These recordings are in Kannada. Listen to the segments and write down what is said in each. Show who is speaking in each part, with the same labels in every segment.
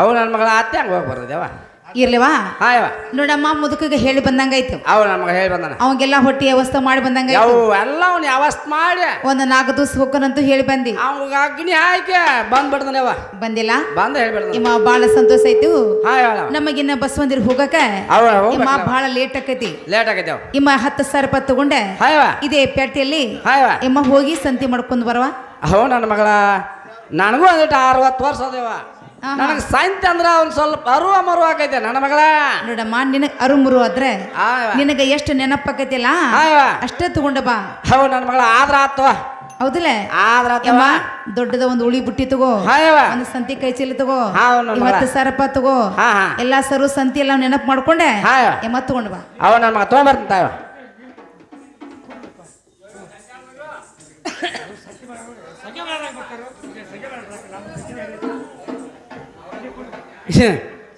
Speaker 1: ಅವು ನನ್ನ ಮಗಳ ಅತ್ತೆ ಹಂಗೆ ಹೋಗಿ ಬರ್ತದೇವ
Speaker 2: ಇರ್ಲಿವಾ?
Speaker 1: ಹಾಯವಾ ಯವ
Speaker 2: ನೋಡಮ್ಮ ಮುದುಕಿಗೆ ಹೇಳಿ ಬಂದಂಗಾಯ್ತು.
Speaker 1: ಅವು ನನ್ನ ಮಗ ಹೇಳಿ ಬಂದಾನ.
Speaker 2: ಅವಂಗೆಲ್ಲ ಹೊಟ್ಟಿ ವ್ಯವಸ್ಥೆ ಮಾಡಿ ಬಂದಂಗ
Speaker 1: ಅವು ಎಲ್ಲ ಅವ್ನು ಯಾವಸ್ತ್ ಮಾಡಿ.
Speaker 2: ಒಂದು ನಾಲ್ಕು ದಿವಸ ಹೋಗನಂತೂ ಹೇಳಿ ಬಂದಿ.
Speaker 1: ಅವಾಗ ಅಗ್ನಿ ಹಾಕಿ ಬಂದ್ಬಿಡ್ತಾನೆ ಯವ
Speaker 2: ಬಂದಿಲ್ಲ?
Speaker 1: ಬಂದು ಹೇಳ್ಬಿಡ್ತಾನೆ
Speaker 2: ಇಮ್ಮ ಬಾಳ ಸಂತೋಷ ಆಯ್ತು.
Speaker 1: ಹಾಂ
Speaker 2: ನಮಗಿನ್ನ ಬಸ್ ಬಂದಿರ್ ಹೋಗಕ
Speaker 1: ಅವ
Speaker 2: ಇಮ್ಮ ಬಾಳ ಲೇಟ್ ಆಕೈತಿ.
Speaker 1: ಲೇಟ್ ಆಗೈತೆ ಅವ
Speaker 2: ಇಮ್ಮ ಹತ್ತು ಸಾವಿರ ರೂಪಾಯಿ ತಗೊಂಡೆ.
Speaker 1: ಹಾಂ
Speaker 2: ಇದೇ ಪೇಟೆಯಲ್ಲಿ
Speaker 1: ನಿಮ್ಮ
Speaker 2: ಇಮ್ಮ ಹೋಗಿ ಸಂತಿ ಮಾಡ್ಕೊಂಡು ಬರವಾ
Speaker 1: ಅವು ನನ್ನ ಮಗಳ. ನನಗೂ ಒಂದಿಟ್ಟು ಅರವತ್ತು ವರ್ಷ ಅದೇವ. ನನಗೆ ಸಾಯಂತಿ ಅಂದ್ರೆ ಒಂದು ಸ್ವಲ್ಪ ಅರು ಮರು ಆಗೈತೆ ನನ್ನ ಮಗಳ.
Speaker 2: ನೋಡಮ್ಮ ನಿನಗ್ ಅರುಮುರು ಆದ್ರೆ ನಿನಗೆ ಎಷ್ಟು ನೆನಪಾಕೈತಿಲ್ಲ ಅಷ್ಟೇ ತಗೊಂಡ ಬಾ.
Speaker 1: ಹೌದು ನನ್ನ ಮಗಳ ಆದ್ರ ಆತು
Speaker 2: ಹೌದಿಲ್ಲ?
Speaker 1: ಆದ್ರ
Speaker 2: ದೊಡ್ಡದ ಒಂದು ಉಳಿ ಬುಟ್ಟಿ ತಗೋ. ಒಂದು ಸಂತಿ ಕೈ ಚೀಲ ತಗೋ. ಮತ್ತೆ ಸರಪ ತಗೋ. ಎಲ್ಲಾ ಸರು ಸಂತಿ ಎಲ್ಲ ನೆನಪು ಮಾಡ್ಕೊಂಡೆ? ಎಮ್ಮ ತಗೊಂಡ್ ಬಾ.
Speaker 1: ಅವ ನನ್ನ ಮಗ ತೊಗೊಂಬರ್ತೀನಿ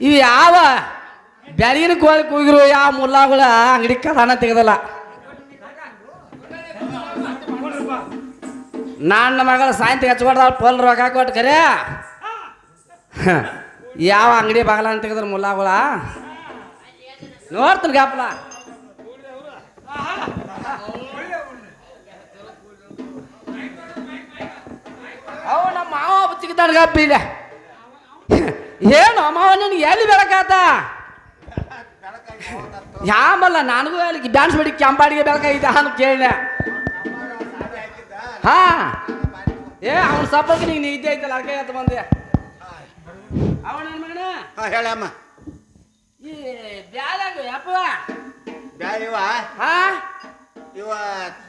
Speaker 1: ಇವು ಯಾವ ಬೆಳಗಿನ ಕೋಳಿ ಕೂಗಿರು ಯಾವ ಮುಲ್ಲಾಗಳ ಅಂಗಡಿ ಕದಾನ ತೆಗೆದಲ್ಲ. ನನ್ನ ಮಗಳ ಸಾಯಂತಿ ಹಚ್ಕೊಡ್ದ ಪೋಲ್ ರೊಕ್ಕ ಕೊಟ್ಟು ಕರೆ. ಯಾವ ಅಂಗಡಿ ಬಾಗಲ ತೆಗೆದ್ರ ಮುಲ್ಲಾಗಳ? ನೋಡ್ತೀನಿ ಗಾಪ್ಲ. ಅವ ನಮ್ಮ ಮಾವ ಚಿಕ್ಕದಾನ ಗಪ್ಪ ಇದೆ ಏನು ಅಮ್ಮ ನಿನಗೆ ಎಲ್ಲಿ ಬೆಳಕಾತ? ಯಾಮಲ್ಲ ನನಗೂ ಅಲ್ಲಿ ಡ್ಯಾನ್ಸ್ ಬಿಡಿ ಕೆಂಪಾಡಿಗೆ ಬೆಳಕಾಗಿದ್ದ ಅಂತ ಕೇಳಿದೆ. ಹಾ. ಏ ಅವನ ಸಪ್ಪಕ್ಕೆ ನಿಂಗೆ ನಿದ್ದೆ ಐತಲ್ಲ ಅದಕ್ಕೆ ಅಂತ ಬಂದೆ. ಅವನ ಮಗನ?
Speaker 3: ಹಾ ಹೇಳಮ್ಮ
Speaker 1: ಈ ಬ್ಯಾಲಂಗ ಯಪ್ಪ
Speaker 3: ಬ್ಯಾ ಇವ?
Speaker 1: ಹಾ.
Speaker 3: ಇವ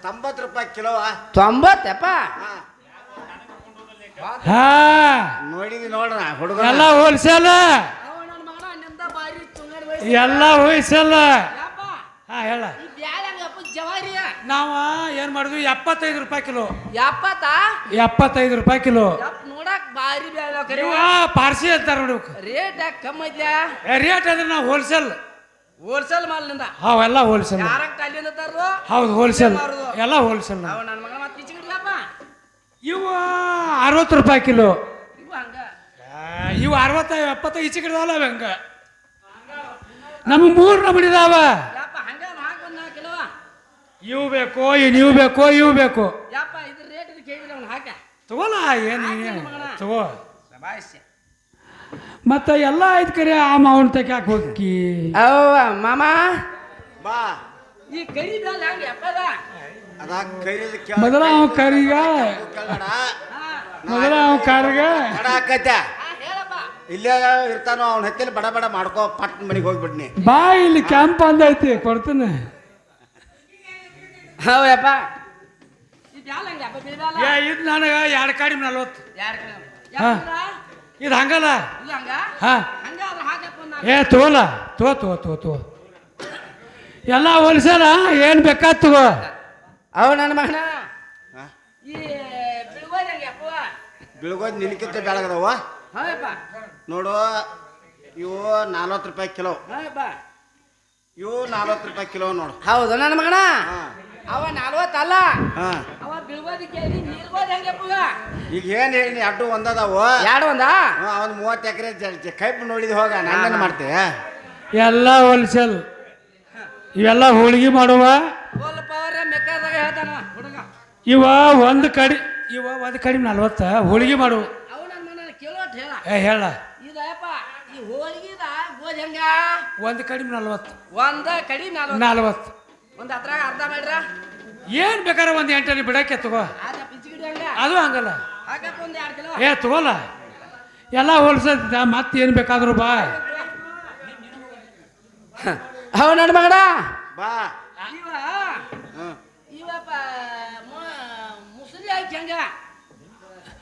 Speaker 3: ತೊಂಬತ್ತು ರೂಪಾಯಿ ಕಿಲೋವ?
Speaker 1: ತೊಂಬತ್ತಪ್ಪ?
Speaker 3: ಹಾ.
Speaker 4: ಹಾ.
Speaker 3: ನೋಡಿದಿ ನೋಡ್ರ ಹುಡುಗ
Speaker 4: ಎಲ್ಲ ಹೋಲ್ಸೇಲ್?
Speaker 1: ಅವ ನನ್ನ ಮಗನ ನಿಂದ ಬಾರಿ ತುಂಗಡಿ
Speaker 4: ಎಲ್ಲ ಹೋಲ್ಸೇಲ್
Speaker 1: ಯಪ್ಪ.
Speaker 4: ಹಾ ಹೇಳ. ನಾವ ಏನ್ ಮಾಡಿದ್ವಿ? ಎಪ್ಪತ್ತೈದು ರೂಪಾಯಿ ಕಿಲೋ.
Speaker 1: ಎಪ್ಪತ್ತ?
Speaker 4: ಎಪ್ಪತ್ತೈದು ರೂಪಾಯಿ ಕಿಲೋ.
Speaker 1: ಯಪ್ಪ ನೋಡಕ್ ಬಾರಿ
Speaker 4: ಪಾರ್ಸಿ ಅಂತಾರ ನೋಡ್ಬೇಕು
Speaker 1: ರೇಟ್ ಯಾಕೆ ಕಮ್ಮಿ ಐತ್ಯಾ
Speaker 4: ರೇಟ್ ಅಂದ್ರೆ ನಾವು ಹೋಲ್ಸೇಲ್.
Speaker 1: ಹೋಲ್ಸೇಲ್ ಮಾಲ್ನಿಂದ
Speaker 4: ಅವೆಲ್ಲ ಹೋಲ್ಸೇಲ್.
Speaker 1: ಯಾರಂಗ್ ಅಲ್ಲಿಂದ ತರ್ರು
Speaker 4: ಹೌದು ಹೋಲ್ಸೇಲ್. ಎಲ್ಲ ಹೋಲ್ಸೇಲ್
Speaker 1: ಅವ ನನ್ನ ಮಗ ಮತ್ತೆ
Speaker 4: ಇವ ಅರವತ್ತು ರೂಪಾಯಿ ಕಿಲೋ.
Speaker 1: ಇವು
Speaker 4: ಅರವತ್ತ ಎಪ್ಪತ್ತ ಈಚೆ ಕಿಡ್ದಾವಲ್ಲ ಅವ ಹಂಗ. ನಮ್ಗೆ ಮೂರು ನಮಡಿದಾವ ಇವು ಬೇಕು ಇವ್ ನೀವು ಬೇಕು ಇವು ಬೇಕು.
Speaker 1: ತಗೋಲ ಇದ್ರ ರೇಟ್ ಇದು ಕೇಳಿದ್ರೆ ಅವ್ನು ಹಾಕ.
Speaker 4: ತಗೋಲ್ಲ ಏನು ತಗೋ.
Speaker 1: ಮತ್ತೆ
Speaker 4: ಮತ್ತ ಎಲ್ಲ ಐತ್ ಕರೆ ಆ ಮಾವನ್ ತಕ ಯಾಕೆ ಹೋಗಿ
Speaker 1: ಮಾಮ.
Speaker 3: ಬಾ
Speaker 1: ಈ ಕರಿ ಬ್ಯಾಲ ಹಂಗ ಯಪ್ಪದ
Speaker 3: ಅದ ಕೈಲಿದ್
Speaker 4: ಮೊದಲ ಅವ ಕರಿಗ. ಮೊದಲ ಅವ ಕರಿಗ.
Speaker 3: ಆಕೈತೆ ಇಲ್ಲೇ ಇರ್ತಾನೋ ಅವ್ನ ಹತ್ತಿರ ಬಡ ಬಡ ಮಾಡ್ಕೋ ಪಟ್ ಮನೆಗೆ ಹೋಗ್ಬಿಡ್ನಿ.
Speaker 4: ಬಾ ಇಲ್ಲಿ ಕ್ಯಾಂಪ್ ಅಂದೈತಿ ಕೊಡ್ತೀನಿ.
Speaker 1: ಹೌದಪ್ಪ.
Speaker 4: ಏ ಇದು ನನಗೆ ಎರಡು ನಲ್ವತ್ತು.
Speaker 1: ಕಡೆ?
Speaker 4: ಹಾ.
Speaker 1: ಯಪ್ಪ
Speaker 4: ಇದು ಹಂಗಲ್ಲ. ಹಾ. ಏ ತೋಲ ತೋ ತೋ ತೋ ತೋ ಎಲ್ಲ ಹೋಲ್ಸೇಲ ಏನು ಬೇಕಾದ್ ತಗೋ.
Speaker 1: ಅವ ನನ್ನ ಮಗನ? ಈ ಯಪ್ಪ
Speaker 3: ಬೀಳ್ಗೋದ್ ಬೆಳಗದವ
Speaker 1: ಹಾಯಪ್ಪ
Speaker 3: ನೋಡು ಇವು ನಲ್ವತ್ತು ರೂಪಾಯಿ ಕಿಲೋ. ಇವು ನಲ್ವತ್ತು ರೂಪಾಯಿ ಕಿಲೋ ನೋಡು.
Speaker 1: ಹೌದು ನನ್ನ ಮಗನ? ಅವ ನಲ್ವತ್ತಲ್ಲ
Speaker 3: ಹಾ.
Speaker 1: ಅವ ಬಿಳ್ಗೋದಿ ಕೇಳಿ
Speaker 3: ಈಗ ಏನು ಹೇಳಿ ಅಡ್ಡು ಒಂದದಾವು?
Speaker 1: ಎರಡು ಒಂದ?
Speaker 3: ಅವನು ಮೂವತ್ತು ಎಕರೆ ಕೈಪ್ ನೋಡಿದ ಹೋಗ ನಾನೇನು ಮಾಡ್ತೇ?
Speaker 4: ಎಲ್ಲ ಹೋಲ್ಸೇಲ್. ಇವೆಲ್ಲ ಹೋಳಿಗೆ ಮಾಡುವ. ಇವ ಒಂದು ಕಡಿ ಇವ ಒಂದು ಕಡಿಮೆ ನಲ್ವತ್ತ ಹೋಳಿಗೆ ಮಾಡು.
Speaker 1: ಅವ ನನ್ನ ಮನ ಕೇಳೋಟ್ ಹೇಳ.
Speaker 4: ಏ ಹೇಳ.
Speaker 1: ಇದಪ್ಪ ಈ ಹೋಳಿಗೆದ ಗೋಧಿ ಹೆಂಗ?
Speaker 4: ಒಂದು ಕಡಿಮೆ ನಲ್ವತ್ತು.
Speaker 1: ಒಂದ ಕಡಿಮೆ ನಾಲ್ಕು
Speaker 4: ನಲ್ವತ್ತು.
Speaker 1: ಒಂದು ಹತ್ರ ಅರ್ಧ ಮಾಡ್ರ?
Speaker 4: ಏನು ಬೇಕಾರ ಒಂದು ಎಂಟಲ್ಲಿ ಬಿಡಕ್ಕೆ ತಗೋ. ಅದು ಹಂಗಲ್ಲ. ಏ ತಗೋಲ್ಲ. ಎಲ್ಲ ಹೋಲ್ಸದ ಮತ್ತೆ ಏನು ಬೇಕಾದ್ರು ಬಾ.
Speaker 1: ಅವ ನನ್ನ ಮಗಡ
Speaker 3: ಬಾ
Speaker 1: ಇವ. ಇವಪ್ಪ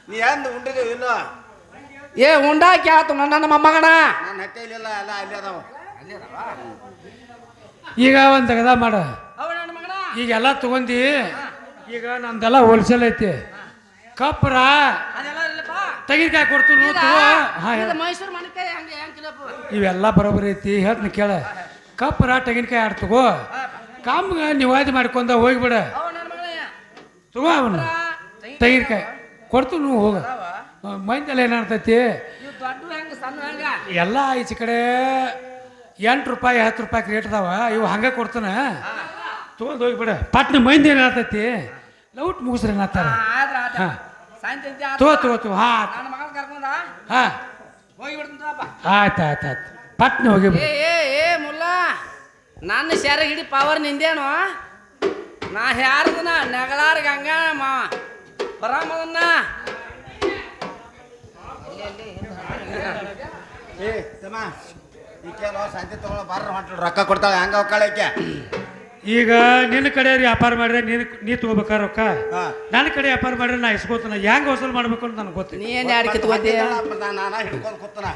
Speaker 3: ನೀ ಎಂದು ಉಂಡಿದೆ ಇಲ್ಲ
Speaker 1: ಏ ಉಂಡಾಕಿ ಆತು ನನ್ನ ಮೊಮ್ಮಗಣ
Speaker 3: ನನ್ನ ಹಟ್ಟೆಲಿಲ್ಲ ಎಲ್ಲ ಅಲ್ಲಿ ಅದಾವ.
Speaker 4: ಈಗ ಒಂದು ತೆಗದ ಮಾಡ.
Speaker 1: ಅವ ನನ್ನ ಮಗನ?
Speaker 4: ಈಗೆಲ್ಲ ತಗೊಂಡಿ. ಈಗ ನಂದೆಲ್ಲ ಹೋಲ್ಸೇಲ್ ಐತಿ. ಕಪ್ರ?
Speaker 1: ಅದೆಲ್ಲ ಇಲ್ಲಪ್ಪ.
Speaker 4: ತೆಗಿನಕಾಯಿ ಕೊಡ್ತೀನಿ ಇವೆಲ್ಲ ಬರೋಬ್ಬರಿ ಐತಿ ಹೇಳ್ತೀನಿ ಕೇಳ. ಕಪ್ರ ತೆಗಿನಕಾಯಿ ಆಡ್ತಗೋ ತಗೋ. ಕಾಮ್ಗ ನಿವಾದಿ ಮಾಡ್ಕೊಂಡ ಹೋಗ್ಬಿಡ.
Speaker 1: ಅವ ನನ್ನ ಮಗನ.
Speaker 4: ತಗೋ ಅವನು ತೆಗಿನಕಾಯಿ ಕೊಡ್ತು ನೀವು ಹೋಗ. ಮೈಂದೆಲ್ಲ ಏನಾಗ್ತೈತಿ?
Speaker 1: ಇವ್ ದೊಡ್ಡ ಹೆಂಗ ಸಣ್ಣ ಹೆಂಗ
Speaker 4: ಎಲ್ಲ ಈಚೆ ಕಡೆ ಎಂಟು ರೂಪಾಯಿ ಹತ್ತು ರೂಪಾಯಿ ರೇಟ್ ಅದಾವ. ಇವು ಹಂಗೆ ಕೊಡ್ತಾನ. ತೊಗೊಂಡು ಹೋಗಿಬಿಡ ಪಟ್ನ ಮೈಂದ ಏನಾಗ್ತೈತಿ ಲೌಟ್ ಮುಗಿಸ್ರಿ
Speaker 1: ಏನಾಗ್ತಾರ
Speaker 4: ತೋ ತೋ ತೋ ಹಾ.
Speaker 1: ನನ್ನ ಮಗನ ಕರ್ಕೊಂಡ
Speaker 4: ಹಾ. ಆಯ್ತು ಆಯ್ತು ಆಯ್ತು. ಪಟ್ನ ಹೋಗಿ
Speaker 1: ಏ ಏ ಏ ಮುಲ್ಲ. ನನ್ನ ಶಾರಿಗೆ ಹಿಡಿ ಪವರ್ ನಿಂದೇನು? ನಾ ಯಾರ್ದು ನಾ ನೆಗಳಾರ ಗಂಗಾ ಮಾವ. ಬರಾಮದನ್ನ
Speaker 3: ಏ ತಮ್ಮ ಈಕೆಲ್ಲ ಸಂತೆ ತಗೊಳ್ಳೋ ಬಾರ ಹೊಂಟ್ಲು ರೊಕ್ಕ ಕೊಡ್ತಾಳೆ ಹಂಗ ಹೋಗ್ಕಳಕ್ಕೆ
Speaker 4: ಈಗ ನಿನ್ನ ಕಡೆ ವ್ಯಾಪಾರ ಮಾಡಿದ್ರೆ ನೀನು ನೀ ತಗೋಬೇಕಾರ ರೊಕ್ಕ. ನನ್ನ ಕಡೆ ವ್ಯಾಪಾರ ಮಾಡಿದ್ರೆ ನಾ ಇಸ್ಕೋತಾನ ಹೆಂಗ್ ವಸೂಲ್ ಮಾಡ್ಬೇಕು ಅಂತ ನನಗೆ ಗೊತ್ತಿಲ್ಲ.
Speaker 1: ನೀ ಯಾಕೆ ಎರಡು ಕಿತ್ಕೋತಿ
Speaker 3: ನಾನು ಹಿಡ್ಕೊಂಡು ಕೂತನ.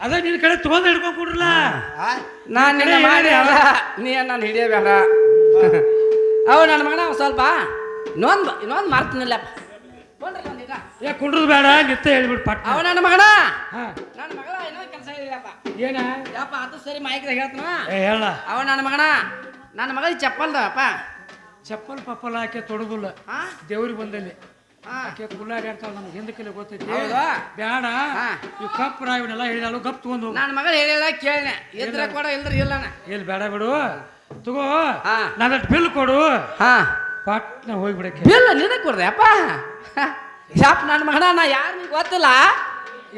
Speaker 4: ಅದ ನಿನ್ನ ಕಡೆ ತಗೊಂಡು ಹಿಡ್ಕೊಂಡು ಕೊಡ್ರಲ್ಲ.
Speaker 3: ಆ?
Speaker 1: ನಾನು ನಿನ್ನ ಮಾಡಿ ಅಲ್ಲ ನೀ ನಾನು ಹಿಡಿಯಬೇಡ. ಅವ ನನ್ನ ಮಗನ ಸ್ವಲ್ಪ. ಇನ್ನೊಂದು ಇನ್ನೊಂದು ಮಾಡ್ತೀನಿಲ್ಲಪ್ಪ.
Speaker 4: ಏ ಕುಂಡ್ರು ಬೇಡ ನಿತ್ತ ಹೇಳ್ಬಿಡು ಪಟ್
Speaker 1: ಅವ ನನ್ನ ಮಗನ?
Speaker 4: ಹಾ.
Speaker 1: ನನ್ನ ಮಗಳ ಏನೋ ಕೆಲಸ ಇದೆಯಪ್ಪ
Speaker 4: ಏನ?
Speaker 1: ಯಪ್ಪ ಅದು ಸರಿ ಮಾಹಿತಿ ಹೇಳ್ತಾನ?
Speaker 4: ಏ ಹೇಳ.
Speaker 1: ಅವ ನನ್ನ ಮಗನ? ನನ್ನ ಮಗಳಿಗೆ ಚಪ್ಪಲ್ದಪ್ಪ
Speaker 4: ಚಪ್ಪಲ್ ಪಪ್ಪಲ್ ಹಾಕಿ
Speaker 1: ತೊಡಗುಲ್ಲ
Speaker 4: ದೇವ್ರಿಗೆ ಬಂದಲ್ಲಿ. ಆಕೆ ಕುಲ್ಲಾಡಿ ಇರ್ತಾವ ನಮ್ಗೆ ಹಿಂದಕ್ಕೆಲ್ಲ ಗೊತ್ತೈತಿ? ಬೇಡ. ಇವ್ ಕಪ್ ರಾಯವನ್ನೆಲ್ಲ ಹೇಳಿದಾಳು ಗಪ್ ತಗೊಂಡು
Speaker 1: ನನ್ನ ಮಗಳು ಹೇಳಿಲ್ಲ ಕೇಳಿನ ಇದ್ರೆ ಕೊಡ ಇಲ್ದ್ರ ಇಲ್ಲನ
Speaker 4: ಎಲ್ಲಿ ಬೇಡ ಬಿಡು. ತಗೋ
Speaker 1: ನಾನು
Speaker 4: ನನ್ನಷ್ಟು ಬಿಲ್ ಕೊಡು.
Speaker 1: ಹಾ.
Speaker 4: ಪಟ್ನ ಹೋಗ್ಬಿಡಕ್ಕೆ.
Speaker 1: ಬಿಲ್ ನಿನಗೆ ಕೊಡ್ದೆ ಅಪ್ಪ. ಯಪ್ಪ ನನ್ನ ಮಗನ ನಾ ಯಾರು ನಿಂಗೆ ಗೊತ್ತಿಲ್ಲ.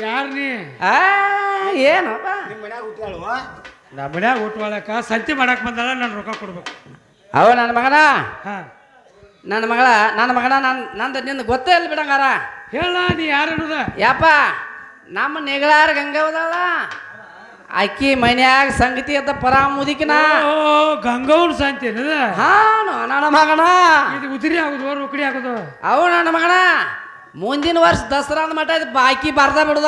Speaker 4: ಯಾರು ನೀ?
Speaker 1: ಆ ಏನಪ್ಪ?
Speaker 3: ನಿಮ್ಮ ಮನ್ಯಾಗ ಹುಟ್ಟಾಳು
Speaker 4: ನಮ್ಮ ಮನ್ಯಾಗ ಊಟವಾಳಕ ಸಂತಿ ಮಾಡಕ್ ಬಂದಲ್ಲ ನಾನು ರೊಕ್ಕ ಕೊಡ್ಬೇಕು.
Speaker 1: ಅವ ನನ್ನ ಮಗನ?
Speaker 4: ಹಾಂ.
Speaker 1: ನನ್ನ ಮಗಳ ನನ್ನ ಮಗನ ನನ್ನ ನಂದು ನಿಂದು ಗೊತ್ತೇ ಇಲ್ಲ ಬಿಡಂಗಾರ.
Speaker 4: ಹೇಳ ನೀ ಯಾರು
Speaker 1: ಯಪ್ಪ ನಮ್ಮ ನೆಗಳಾರ ಗಂಗವದಲ್ಲ ಅಕ್ಕಿ ಮನ್ಯಾಗ ಸಂಗತಿ ಅಂತ ಪರ ಮುದಿಕಿನ
Speaker 4: ಓ ಗಂಗವನ್
Speaker 1: ಹಾನು ನನ್ನ ಮಗಣ
Speaker 4: ಇದು ಉದಿರಿ ಆಗುದು ಉಕಡಿ ಆಗುದು.
Speaker 1: ಅವು ನನ್ನ ಮಗಣ ಮುಂದಿನ ವರ್ಷ ದಸರಾ ಮಟ್ಟ ಇದು ಬಾಕಿ ಬರ್ದ ಬಿಡುದ.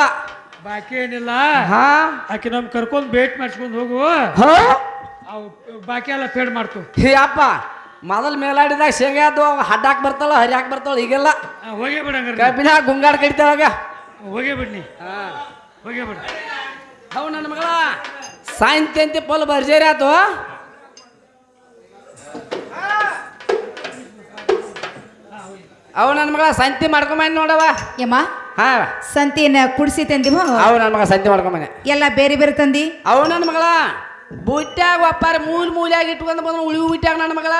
Speaker 4: ಬಾಕಿ ಏನಿಲ್ಲ.
Speaker 1: ಹಾ.
Speaker 4: ಆಕೆ ನಮ್ ಕರ್ಕೊಂಡ್ ಭೇಟ್ ಮಾಡಿಸ್ಕೊಂಡು ಹೋಗು.
Speaker 1: ಹೋ.
Speaker 4: ಅವು ಬಾಕಿ ಎಲ್ಲ ಪೇಡ್ ಮಾಡ್ತು.
Speaker 1: ಅಪ್ಪ ಮೊದಲ್ ಮೇಲಾಡಿದಾಗ ಶೇಂಗಾ ಅದು ಹಡ್ಡಾಕ್ ಬರ್ತಾಳ ಹರಿಯಾಕ್ ಬರ್ತಾಳ ಈಗೆಲ್ಲ.
Speaker 4: ಹೋಗಿ ಹೋಗೇ ಬಿಡ ಹಂಗಾರೆ.
Speaker 1: ಕಬ್ಬಿನ ಗುಂಗಾಡ್ ಕಡಿತಾವಾಗ
Speaker 4: ಹೋಗೇ ಬಿಡ್ನಿ ಹೋಗೇ ಬಿಡ.
Speaker 1: ಅವು ನನ್ನ ಮಗಳ. ಸಾಯಂತಿ ಅಂತ ಪಲ್ ಭರ್ಜರಿ ಆತು. ಅವ ನನ್ನ ಮಗಳ ಸಂತಿ ಮಾಡ್ಕೊಂಬಂದ್ ನೋಡವ
Speaker 2: ಯಮ್ಮ
Speaker 1: ಹಾ.
Speaker 2: ಸಂತಿಯನ್ನ ಕುಡಿಸಿ ತಂದಿವ?
Speaker 1: ಅವ ನನ್ನ ಮಗ ಸಂತಿ ಮಾಡ್ಕೊಂಬನೆ
Speaker 2: ಎಲ್ಲ ಬೇರೆ ಬೇರೆ ತಂದಿ?
Speaker 1: ಅವ ನನ್ನ ಮಗಳ. ಬುಟ್ಟ್ಯಾಗ ಒಪ್ಪಾರ ಮೂಲ ಮೂಲ್ಯಾಗ ಇಟ್ಕೊಂಡು ಬಂದು ಉಳಿವು ಬಿಟ್ಟಾಗ ನನ್ನ ಮಗಳ.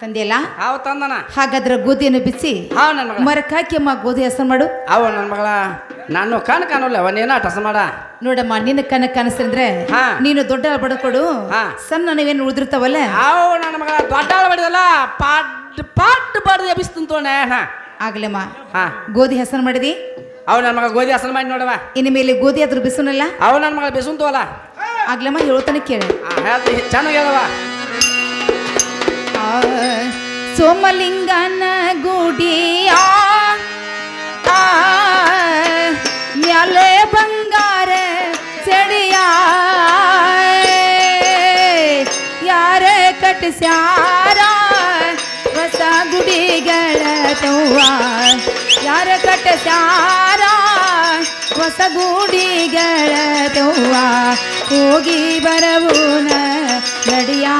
Speaker 2: ತಂದಿಯಲ್ಲ?
Speaker 1: ಅವ ತಂದನ.
Speaker 2: ಹಾಗಾದ್ರೆ ಗೋಧಿಯನ್ನು ಬಿಸಿ
Speaker 1: ಹಾವು ನನ್ನ ಮಗಳ.
Speaker 2: ಮರಕ್ಕೆ ಹಾಕಿ ಅಮ್ಮ ಗೋಧಿ ಹೆಸರು ಮಾಡು.
Speaker 1: ಅವ ನನ್ನ ಮಗಳ. ನಾನು ಕಣ ಕಾಣಲ್ಲ ಅವನೇನ ಟಸ ಮಾಡ.
Speaker 2: ನೋಡಮ್ಮ ನಿನ್ನ ಕನ ಕನಸಂದ್ರೆ
Speaker 1: ಹಾ.
Speaker 2: ನೀನು ದೊಡ್ಡ ಬಡ್ಕೊಡು.
Speaker 1: ಹಾ.
Speaker 2: ಸಣ್ಣ ನೀವೇನು ಉಳಿದಿರ್ತಾವಲ್ಲ?
Speaker 1: ಅವ ನನ್ನ ಮಗಳ ದೊಡ್ಡ ಬಡಿದಲ್ಲ ಪಾಟ್ ಪಾಟ್ ಬಡ್ದು
Speaker 2: ಆಗ್ಲಮ್ಮ.
Speaker 1: ಹಾ.
Speaker 2: ಗೋಧಿ ಹೆಸರು ಮಾಡಿದಿ?
Speaker 1: ಅವ ನನ್ನ ಮಗ ಗೋಧಿ ಹಸನ್ ಮಾಡಿ ನೋಡವ
Speaker 2: ಇನ್ನು ಮೇಲೆ ಗೋಧಿ ಅದ್ರ ಬಿಸುನಲ್ಲ?
Speaker 1: ಅವ ನನ್ನ ಮಗ ಬೆಸುಂತವಲ್ಲ
Speaker 2: ಆಗ್ಲಮ್ಮ ಹೇಳ್ತಾನೆ ಕೇಳ
Speaker 1: ಚೆನ್ನಾಗಿ ಹೇಳವ
Speaker 2: ಸೋಮಲಿಂಗನ ಗುಡಿಯ ಮ್ಯಾಲೆ ಬಂಗಾರ ಚಡಿಯ ಯಾರ ಕಟ್ಸ್ಯಾರ ಹೊಸ ಗುಡಿಗಳ ತವ್ವ. ಯಾರ ಕಟ್ಸ್ಯಾರ ಹೊಸ ಗುಡಿಗಳ ತವ್ವ. ಹೋಗಿ ಬರವುನ ನಡಿಯಾ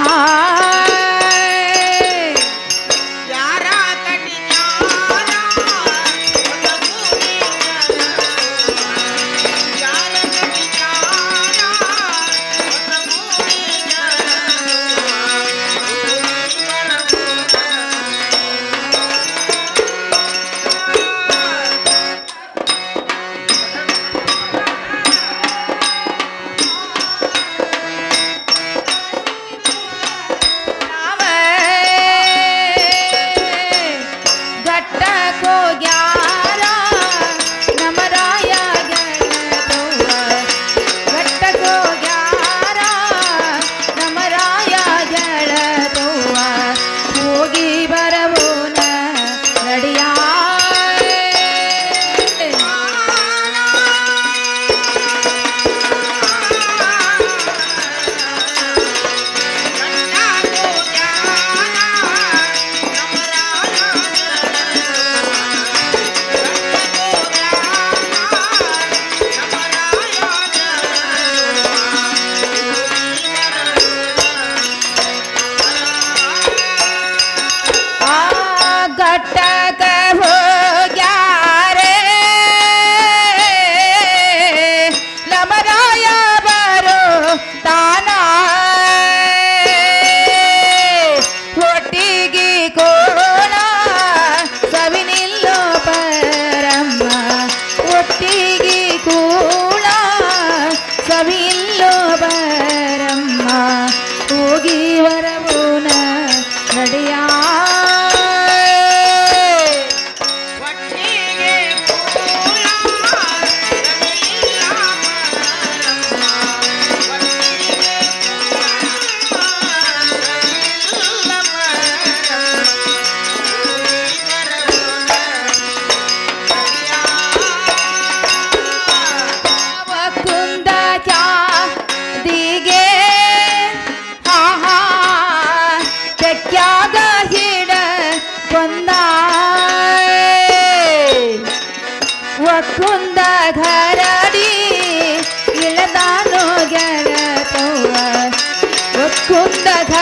Speaker 2: Đại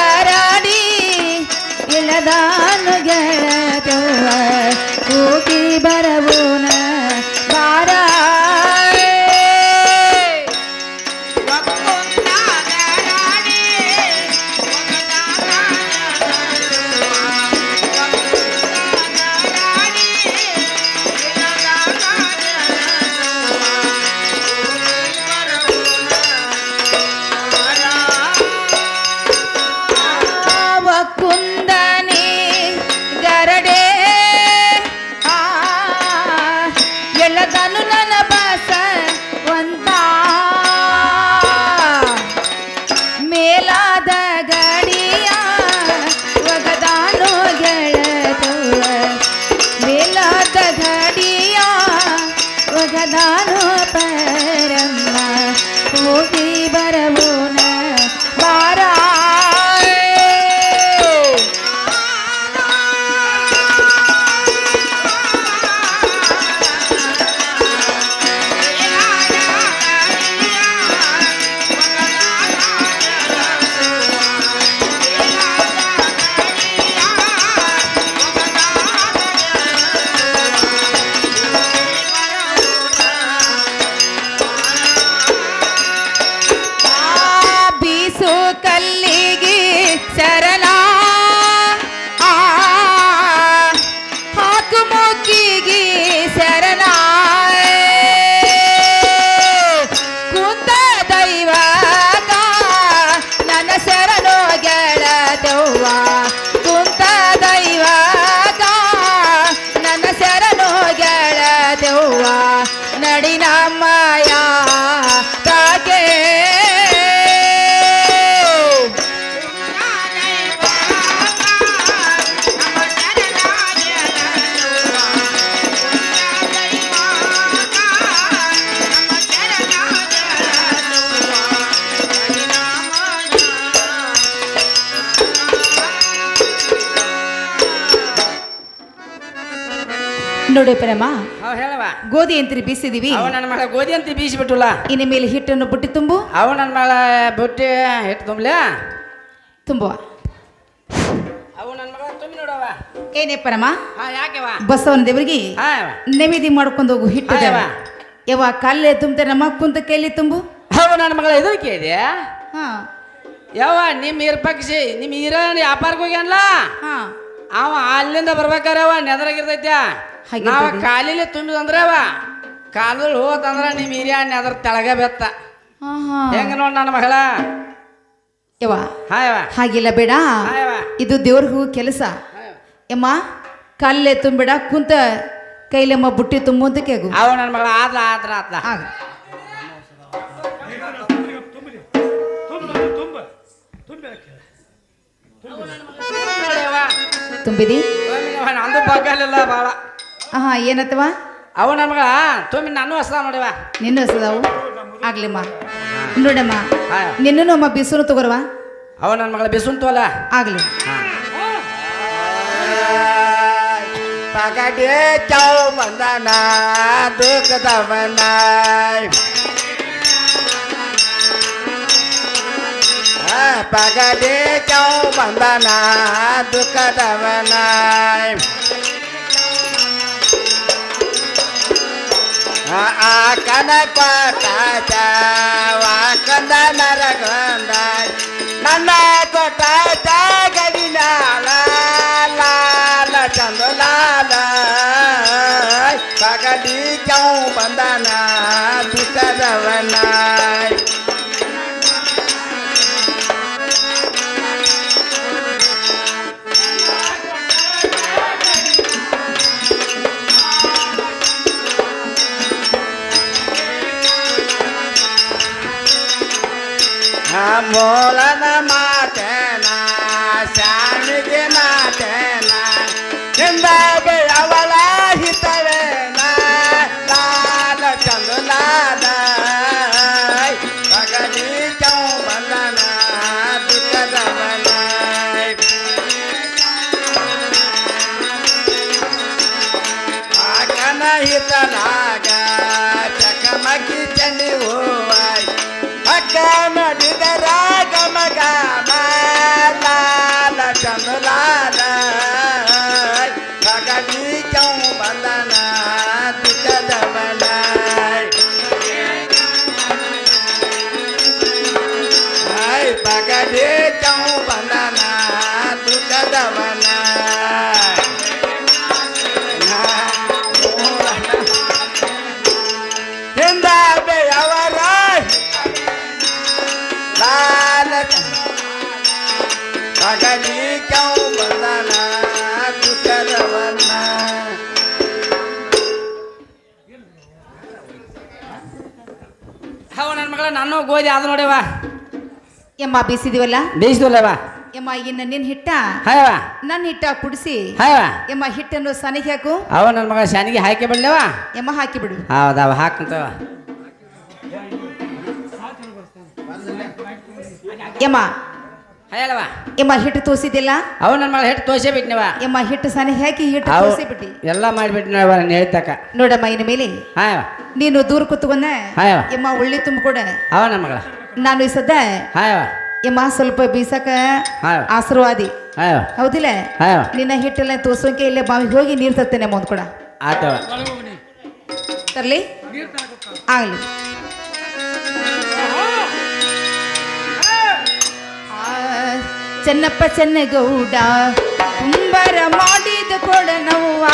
Speaker 2: ನೋಡಿ ಪ್ರೇಮ.
Speaker 1: ಹೇಳವ
Speaker 2: ಗೋಧಿ ಅಂತೀರಿ ಬೀಸಿದೀವಿ.
Speaker 1: ಅವ ನನ್ನ ಮಗಳ ಗೋಧಿ ಅಂತ ಬೀಸಿಬಿಟ್ಟುಲ್ಲ.
Speaker 2: ಇನ್ನ ಮೇಲೆ ಹಿಟ್ಟನ್ನು ಬುಟ್ಟಿ ತುಂಬು.
Speaker 1: ಅವ ನನ್ನ ಮಗಳ ಬುಟ್ಟಿ ಹಿಟ್ಟು ತುಂಬಲ.
Speaker 2: ತುಂಬುವ.
Speaker 1: ಅವು ನನ್ನ ಮಗಳ ತುಂಬಿ ನೋಡವ
Speaker 2: ಏನೇ ಪರಮ.
Speaker 1: ಯಾಕೆವ
Speaker 2: ಬಸವನ ದೇವರಿಗೆ. ನೈವೇದ್ಯ ಮಾಡ್ಕೊಂಡು ಹೋಗು ಹಿಟ್ಟು
Speaker 1: ಯಾವ ಯವ್ವ.
Speaker 2: ಕಾಲೇ ತುಂಬ್ತಾರೆ ನಮ್ಮ ಕುಂತ ಕೈಲಿ ತುಂಬು.
Speaker 1: ಅವು ನನ್ನ ಮಗಳ ಎದುರಿಕೆ ಇದೆ
Speaker 2: ಹಾ.
Speaker 1: ಯಾವ ನಿಮ್ಮ ಇರ್ಪಕ್ಷಿ ನಿಮ್ಮ ಇರ ವ್ಯಾಪಾರಕ್ಕೆ ಹೋಗ್ಯಾನಲ್ಲ
Speaker 2: ಹಾ.
Speaker 1: ಅವ ಅಲ್ಲಿಂದ ಬರ್ಬೇಕಾರೆ ಅವ ನೆದರಾಗಿರ್ತೈತ್ಯ ನಾವು ಕಾಲಿಲೆ ತುಂಬಿದಂದ್ರೆ ಅವ ಕಾಲದಲ್ಲಿ ಹೋತಂದ್ರ ನಿಮ್ಮ ಹಿರಿಯ ನೆದರ್ ತೆಳಗ ಬೆತ್ತ.
Speaker 2: ಹಾ ಹಾ
Speaker 1: ಹೆಂಗ ನೋಡ್ ನನ್ನ ಮಗಳ?
Speaker 2: ಹಾಗಿಲ್ಲ ಬೇಡ.
Speaker 1: ಇದು ದೇವ್ರಿಗೆ
Speaker 2: ಇದು ದೇವ್ರಿಗೂ ಕೆಲಸ.
Speaker 1: ಹಾ ಯವ್ವ.
Speaker 2: ಯಮ್ಮ ಕಲ್ಲೇ ತುಂಬಿಡ ಕುಂತ ಕೈಲಮ್ಮ ಬುಟ್ಟಿ ತುಂಬು ಅಂತ ಕೇಗು.
Speaker 1: ಅವ ನನ್ನ ಮಗಳ ಆದ್ರ ಆದ್ರ ಆತ್ಲ
Speaker 2: ಆಗ.
Speaker 1: ನೋಡ್ಯವ್ವ.
Speaker 2: ತುಂಬಿದಿ?
Speaker 1: ನಂದು ಬಗ್ಗಲಿಲ್ಲ ಭಾಳ
Speaker 2: ಆಹಾ ಏನತ್ತವ?
Speaker 1: ಅವ ನನ್ನ ಮಗಳ ತುಂಬಿ ನಾನು ಹಸದ ನೋಡಿವ.
Speaker 2: ನಿನ್ನ ಹಸದವು ಆಗ್ಲಿಮ್ಮ. ನೋಡಮ್ಮ
Speaker 1: ಹಾ.
Speaker 2: ನಿನ್ನೂ ಅಮ್ಮ ಬಿಸಿಲು ತಗೋರವ?
Speaker 1: ಅವ ನನ್ನ ಮಗಳ ಬಿಸುಂತವಲ್ಲ
Speaker 2: ಆಗ್ಲಿ.
Speaker 3: ಪಗಡೆ ಚೌ ಮಂದನ ದುಃಖದವನ ಪಗಡೆ ಚೌ ಬಂದನ ದುಃಖದವನ ಆ ಕನಕ ಕೊಟ್ಟ ಕಂದ ನರಗೊಂದ हा मोला ना
Speaker 1: माते ना জানলা ನಾನು ಗೋಧಿ ಅದು ನೋಡ್ಯವ
Speaker 2: ಯಮ್ಮ ಬೀಸಿದಿವಲ್ಲ?
Speaker 1: ಬೇಯಿಸಿದ್ವಲ್ಲವ
Speaker 2: ಯಮ್ಮ ಇನ್ನ ನಿನ್ನ ಹಿಟ್ಟ?
Speaker 1: ಹಾಯವ
Speaker 2: ನನ್ನ ಹಿಟ್ಟ ಕುಡಿಸಿ.
Speaker 1: ಹಾಯವ
Speaker 2: ಯಮ್ಮ ಹಿಟ್ಟನ್ನು ಸನಿಗೆ ಹಾಕು.
Speaker 1: ಅವ ನನ್ನ ಮಗ ಶಾನಿಗೆ ಹಾಕಿ ಬಿಡ್ಲವ
Speaker 2: ಯಮ್ಮ ಹಾಕಿ ಬಿಡು.
Speaker 1: ಹೌದವ ಹಾಕಂತವ
Speaker 2: ಯಮ್ಮ
Speaker 1: ಹೇಳವ
Speaker 2: ಇಮ್ಮ ಹಿಟ್ಟು ತೋಸಿದ್ದಿಲ್ಲ
Speaker 1: ಅವ ನನ್ನ ಮಗಳ ಹಿಟ್ಟು ತೋಸೇ ಬಿಟ್ನವ
Speaker 2: ಯಮ್ಮ ಹಿಟ್ಟು ಸನೆ ಹಾಕಿ ಹಿಟ್ಟು
Speaker 1: ಅವು
Speaker 2: ತೋಸಿ ಬಿಟ್ಟಿ
Speaker 1: ಎಲ್ಲ ಮಾಡಿಬಿಟ್ನವ ನಾನು ಹೇಳ್ತಕ್ಕ.
Speaker 2: ನೋಡಮ್ಮ ಇನ್ನು ಮೇಲೆ.
Speaker 1: ಹಾಯವ
Speaker 2: ನೀನು ದೂರ ಕೂತ್ಕೊಂಡ?
Speaker 1: ಹಾಯವ
Speaker 2: ಇಮ್ಮ ಉಳ್ಳಿ ತುಂಬಿಕೊಡ.
Speaker 1: ಅವ ನನ್ನ ಮಗಳ.
Speaker 2: ನಾನು ಈ ಸದ್ದ
Speaker 1: ಹಾಯವ
Speaker 2: ಯಮ್ಮ ಸ್ವಲ್ಪ ಬೀಸಕ
Speaker 1: ಹಾಯವ
Speaker 2: ಆಶೀರ್ವಾದಿ.
Speaker 1: ಹಾಯವ
Speaker 2: ಹೌದಿಲ್ಲ?
Speaker 1: ಹಾಯವ
Speaker 2: ನಿನ್ನ ಹಿಟ್ಟೆಲ್ಲ ತೋರ್ಸೋಕೆ ಇಲ್ಲೇ ಬಾವಿಗೆ ಹೋಗಿ ನೀರು ತರ್ತೇನೆ ಮುಂದ್ ಕೂಡ
Speaker 1: ಆತವ.
Speaker 4: ಹೋಗಿ
Speaker 2: ತರ್ಲಿ. ಆಗ್ಲಿ. ಚೆನ್ನಪ್ಪ ಚೆನ್ನಗೌಡ ಕುಂಬರ ಮಾಡಿದ ಕೊಡನವ್ವ.